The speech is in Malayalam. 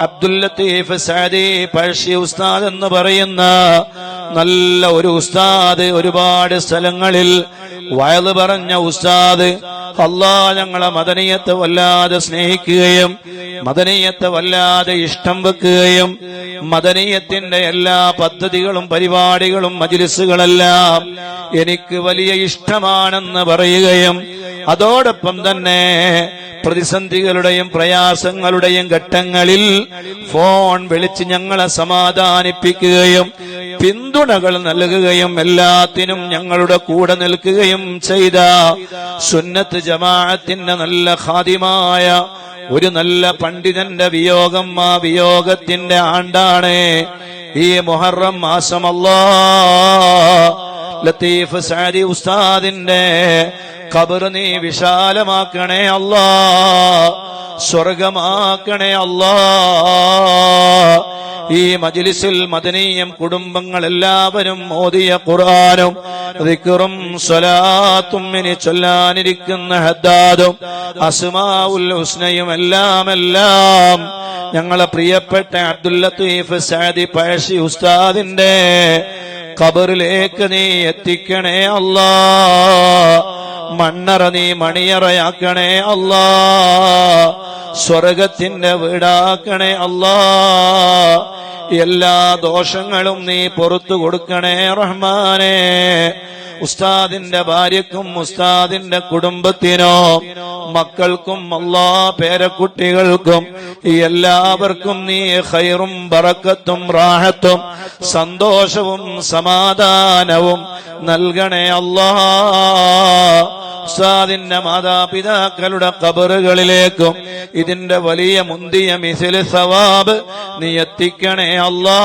അബ്ദുൽ സാദി പഴശ്ശി ഉസ്താദ് എന്ന് പറയുന്ന നല്ല ഒരു ഉസ്താദ് ഒരുപാട് സ്ഥലങ്ങളിൽ വയത് പറഞ്ഞ ഉസ്താദ്. അള്ളാ ഞങ്ങളെ മദനീയത്തെ വല്ലാതെ സ്നേഹിക്കുകയും മദനീയത്തെ വല്ലാതെ ഇഷ്ടം വെക്കുകയും മദനീയത്തിന്റെ എല്ലാ പദ്ധതികളും പരിപാടികളും മജിലിസുകളെല്ലാം എനിക്ക് വലിയ ഇഷ്ടമാണെന്ന് പറയുകയും അതോടൊപ്പം തന്നെ പ്രതിസന്ധികളുടെയും പ്രയാസങ്ങളുടെയും ഘട്ടങ്ങളിൽ ഫോൺ വിളിച്ച് ഞങ്ങളെ സമാധാനിപ്പിക്കുകയും പിന്തുണകൾ നൽകുകയും എല്ലാത്തിനും ഞങ്ങളുടെ കൂടെ നിൽക്കുകയും ചെയ്ത സുന്നത്ത് ജമാഅത്തിന്റെ നല്ല ഖാദിമായ ഒരു നല്ല പണ്ഡിതന്റെ വിയോഗം ആ വിയോഗത്തിന്റെ ആണ്ടാണ് ഈ മുഹറം മാസമല്ലാ ലത്തീഫ് സാരി ഉസ്താദിന്റെ ഖബർ നീ വിശാലമാക്കണേ അല്ലാ. സ്വർഗമാക്കണേ അല്ലാ. ഈ മജിലിസിൽ മദനീയം കുടുംബങ്ങൾ എല്ലാവരും മോദിയ ഖുർആാനും ദിക്റും സ്വലാത്തും ഇനി ചൊല്ലാനിരിക്കുന്ന ഹദ്ദാദും അസ്മാഉൽ ഹുസ്നയും എല്ലാം എല്ലാം ഞങ്ങളെ പ്രിയപ്പെട്ട അബ്ദുൽ ലത്തീഫ് സാദി പഴശി ഉസ്താദിന്റെ ഖബറിലേക്ക് നീ എത്തിക്കണേ അല്ലാ. മണ്ണറ നീ മണിയറയാക്കണേ അല്ലാ. സ്വർഗത്തിന്റെ വീടാക്കണേ അല്ലാ. എല്ലാ ദോഷങ്ങളും നീ പുറത്തു കൊടുക്കണേ റഹ്മാനെ. ഉസ്താദിന്റെ ഭാര്യക്കും ഉസ്താദിന്റെ കുടുംബത്തിനോ മക്കൾക്കും അല്ലാ പേരക്കുട്ടികൾക്കും എല്ലാവർക്കും നീ ഹൈറും ബറക്കത്തും റാഹത്തും സന്തോഷവും സമാധാനവും നൽകണേ അല്ലാ ഉസ്താദിന്റെ മാതാപിതാക്കളുടെ കബറുകളിലേക്കും ഇതിന്റെ വലിയ മുന്തിയ മിസിൽ സവാബ് നീ എത്തിക്കണേ അല്ലാ